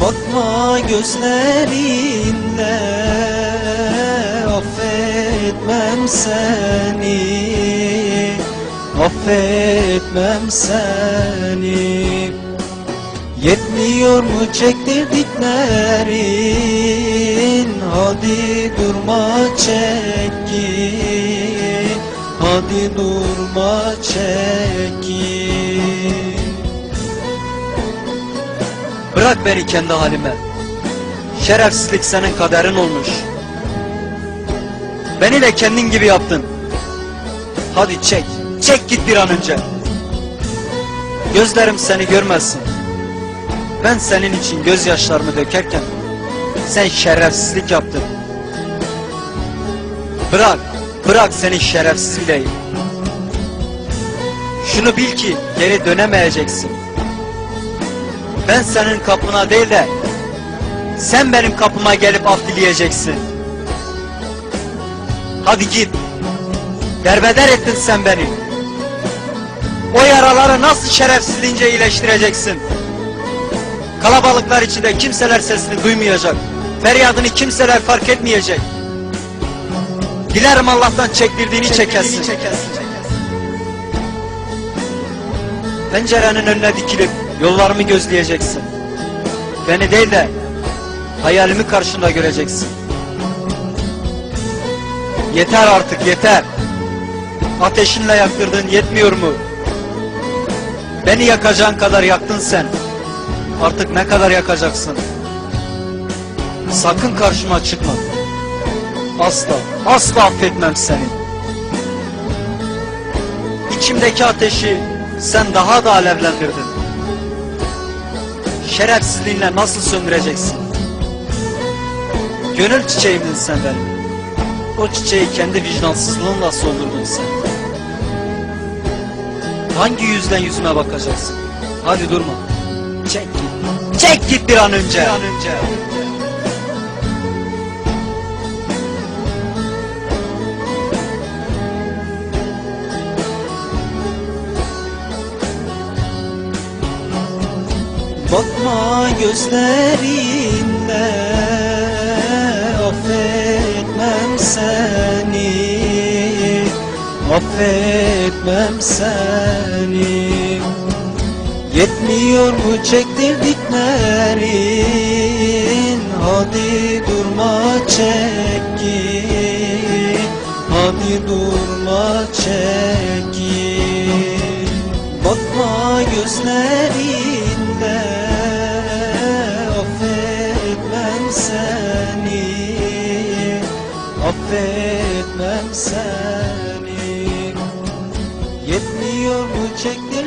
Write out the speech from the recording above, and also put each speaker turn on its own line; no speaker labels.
Bakma gözlerinle Affetmem seni. Affetmem seni. Yetmiyor mu çektirdiklerin? Hadi durma çekin Hadi durma çekin
Bırak beni kendi halime. Şerefsizlik senin kaderin olmuş. Beni de kendin gibi yaptın. Hadi çek, çek git bir an önce. Gözlerim seni görmesin. Ben senin için gözyaşlarımı dökerken sen şerefsizlik yaptın. Bırak, bırak senin şerefsiz bileği. Şunu bil ki geri dönemeyeceksin. Ben senin kapına değil de sen benim kapıma gelip af dileyeceksin. Hadi git. Derbeder ettin sen beni. O yaraları nasıl şerefsizliğince iyileştireceksin? Kalabalıklar içinde kimseler sesini duymayacak. Feryadını kimseler fark etmeyecek. Dilerim Allah'tan çektirdiğini çekesin. Pencerenin önüne dikilip yollarımı gözleyeceksin. Beni değil de hayalimi karşında göreceksin. Yeter artık yeter. Ateşinle yaktırdın yetmiyor mu? Beni yakacağın kadar yaktın sen. Artık ne kadar yakacaksın? Sakın karşıma çıkma. Asla, asla affetmem seni. İçimdeki ateşi sen daha da alevlendirdin. Şerefsizliğinle nasıl söndüreceksin? Gönül çiçeğimdin sen benim. O çiçeği kendi vicdansızlığınla soldurdun sen. Hangi yüzden yüzüme bakacaksın? Hadi durma. Çek git. Çek git bir an önce. Bir an önce.
Bakma gözlerinle Affetmem seni. Affetmem seni. Yetmiyor mu çektirdiklerin? Hadi durma çekin Hadi durma çekin Bakma gözlerinde affetmem seni. Yetmiyor mu çekti